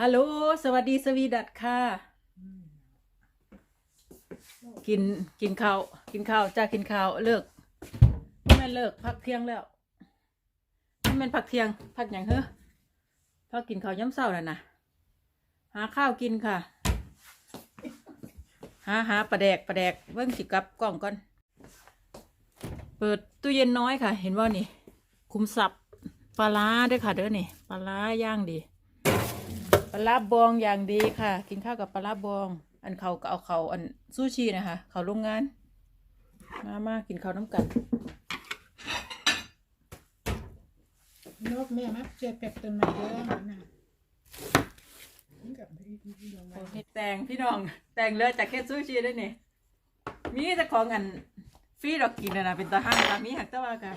ฮัลโหล สวัสดีสวีดัตค่ะ กินกินข้าว กินข้าวจ้ากินข้าวเลิกแม่เลิกพักเที่ยงแล้วนี่แม่นพักเที่ยง พักอย่างเฮ้อพักกินข้าวย้ำเศร้าน่ะนะหาข้าวกินค่ะ หาหาปลาแดกปลาแดกเบิ่งสิกลับกล้องก่อน เปิดตู้เย็นน้อยค่ะ เห็นว่านี่ คุมสับปลาร้าด้วยค่ะ เด้อนี่ปลาร้าย่างดี ลาร้าบองอย่างดีค่ะ กินข้าวกับปลาร้าบอง อันเขาก็เอาเขาอันซูชินะคะเขาโรงงาน มามากินข้าวน้ำกันนกแม่มาเจ็บเป็ดต้นไม้เยอะมันน่ะมันกับที่ที่ลงมาแตงพี่น้องแตงเลือจากแค่ซูชิด้วยนี่มีแต่ของอันฟรีดอกกินนะนะเป็นตาห้างตามีหักตะว่ากัน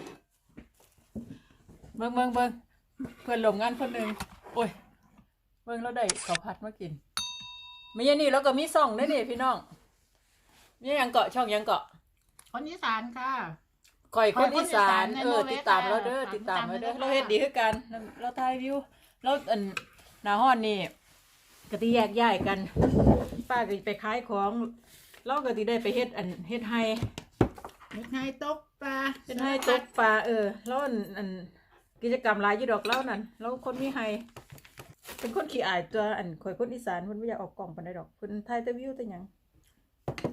เบิ่งเบิ่งเบิ่งเพื่อนหลงงานคนหนึ่งโอ้ย เบิ่งเราได้ข้าวผัดมากินไม่ใช่นี่แล้วก็มีซ่องด้วยนี่พี่น้องนี่ยังเกาะช่องยังเกาะคนอีสานค่ะก่อยคนอีสานข้อยคนอีสานเออในติดตามโนเวเราสเด้อค่ะติดตามเราเด้อติดตามเราด้วยเฮ็ดดีคือกันเราถ่ายวิวเราอันหน้าห้อนนี่ก็ติแยกย้ายกันป้าก็ไปขายของ เราก็ติได้ไปเฮ็ดอันเฮ็ดให้เฮ็ดให้ตกปลาเฮ็ดให้ตกปลาเออแล้วอันอันกิจกรรมหลายอยู่ดอกเล่านั่นเราคนมีให้ เป็นคนขี้อายตัวอันข่อยคนอีสานเพิ่นบ่อยากออกกล้องปานใดดอกเพิ่นถ่ายแต่วิวแต่หยัง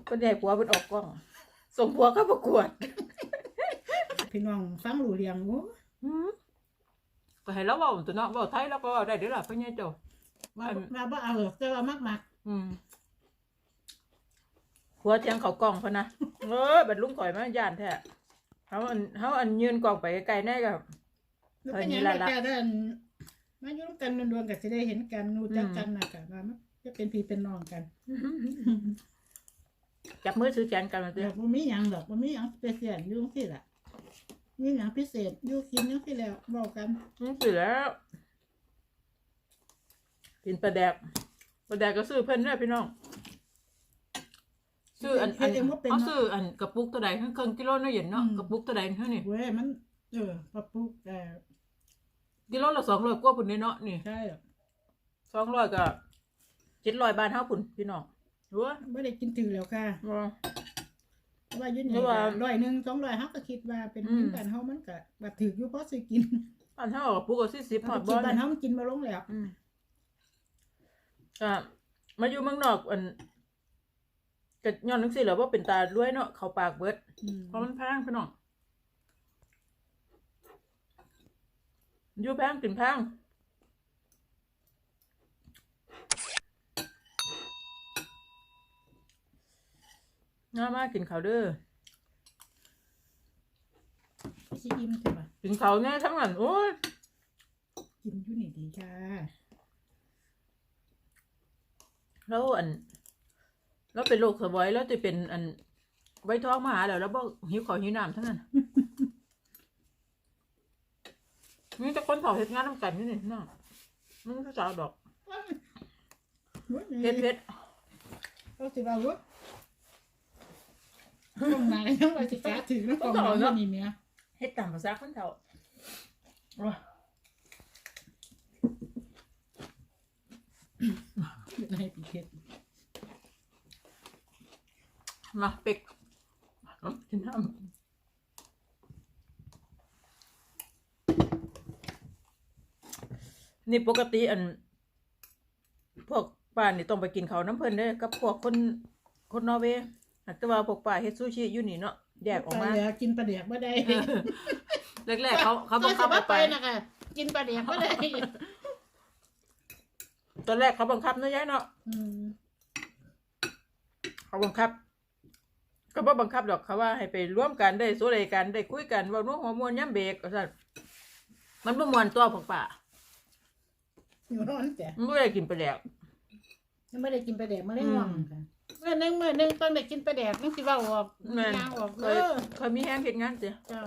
เพิ่นอยากให้ผัวเพิ่นออกกล้อง ส่งผัวเข้าประกวดพี่น้องฟังรู้เรียงโอ้อืมก็ให้เราเว้าตัวเนาะเว้าไทยแล้วก็เว้าได้เด้อล่ะเพิ่นใหญ่โตว่าอันว่าบ่เอาหรอกแต่ว่ามากมักอืมหัวเทียงเขากล้องพะนะเออบัดลุงข่อยมาย่านแท้เขาอันเขาอันยืนกล้องไปไกลๆแน่กับแล้วเออเป็นหนี่ยังละไงละแต่ท่าน มาอยู่ร่วมกันดวนๆก็สิได้เห็นกันรู้จักอืมกันน่ะก็ว่ามันจะเป็นพี่เป็นน้องกันจับมือซื้อแขนกันมาแต่เด้อบ่มีหยังหรอกบ่มีหยังสเปเชียลอยู่จังซี่ล่ะมีหยังพิเศษอยู่กินจังซี่แล้วบอกกันอืมสิแล้วกินปลาแดกปลาแดกก็ซื้อเพิ่นเด้อพี่น้อง ซื้ออันอันเฮ็ดเองบ่เป็นเอาเนาะ ซื้ออันกระปุกตัวใดครึ่งๆกิโลเนาะเย็นเนาะอืม กระปุกตัวใดเท่านี่เว้ยมัน เออปลาปุกแต่ กิโลละสองร้อยกว่าพุ่นนี่เนาะนี่ใช่สองร้อยก็เจ็ดร้อยบาทเท่าพุ่นพี่น้องรู้ว่าไม่ได้กินถือแล้วค่ะบ่ เพราะว่าอยืนเพราะว่าร้อยหนึ่งสองร้อยเขาก็คิดว่าเป็นอืม เงินบ้านเขามันก็บัดถืออยู่เพราะซื้อกินอันเท่ากับปุกก็สี่สิบหอเอาดไปบ่กินบ้านเนี่ยเขามันกินมาลงแล้วอืมก็มาอยู่เมืองนอกอันก็ย้อนนึกสิเหรอว่าเป็นตารวยเนาะเขาปากเบิด อืมเพราะมันแพงพี่น้อง อยู่แพงกินแพงง่ายมากกินข้าวเด้อชิอิ่มใช่ปะกินข้าวแน่ทั้งนั้นโอ้ยกินอยู่นี่ดีค่ะแล้วอันแล้วเป็นโรคสบอยแล้วจะเป็นอันไว้ท้องมาหาแล้วแล้วบอกหิวขอหิวน้ำทั้งนั้น นี่จะคน เผาเฮ็ดงานน้ำกันนี่นี่น้องมึงผู้สาวดอกเพชรเพชรเขาสิว่าวุ้ยตรงไหนยังไงสิกาถือน้ำกล่องน้ำนี่เมียเฮ็ดตามภาษาคนเฒ่าโอ้ยในปีเพชรมาเป็กเอากินน้ำ นี่ปกติอัน พวกป้านี่ต้องไปกินเขาวน้ำเพิ่นเด้อกับพวกคนคนนอร์เวย์แต่ว่าพวกป้าเฮ็ดซูชิอยู่นี่เนาะแยกออกมาแล้วกินปลาเดียกไม่ได้แรกๆเขาเขาบังคับก็ให้สิไปว่นะคะกินปลาเดียกไม่ได้ ตอนแรกเขาบังคับเนาะยายเนาะอืมเขาบังคับ ก็บ่บังคับดอกเขาว่าให้ไปร่วมกันได้สู้เลยกันได้คุยกันเว่าน้องหัวมวนย่ำเบรกว่าซั่นมันบ่มวนตัวพวกป้า อยู่ร้อนจ้ะมันบ่ได้กินไปแล้วยังไม่ได้กินปลาแดกไม่ได้อืมง่วงค่ะเมื่อหนึงเมื่อหนึงต้องได้กินปลาแดกนึกสิว่าออกแม่นยางออกเคเอยอเคยมีแฮงเฮ็ดงานจ้ะจ้า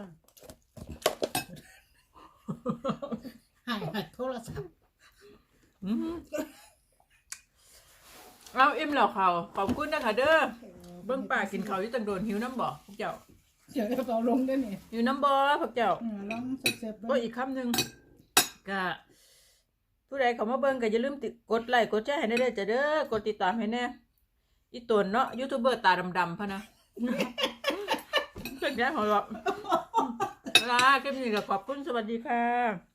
หายหัดโทรศัพท์อืมเอาอิ่มแล้วเขาวขอบคุณนะคะเด้อเบิ่งป้ากินข้าวอยู่ตั้งโดนหิวน้ำบ่พวกเจ้าเดี๋ยวเราลงได้เนี่ยหิวน้ำบ่พวกเจ้าเออลองเสิร์ฟๆก็เบิ่งอีกคำหนึ่งก็ ผู้ใดเขามาเบิ่งก็อย่าลืมติดกดไลค์กดแชร์ให้ได้เด้อจ้ะเด้อกดติดตามให้แน่อีตนเนาะยูทูบเบอร์ตาดำๆพะนะเพื่อนแกของเราลาคลิปนี้ก็ขอบคุณสวัสดีค่ะ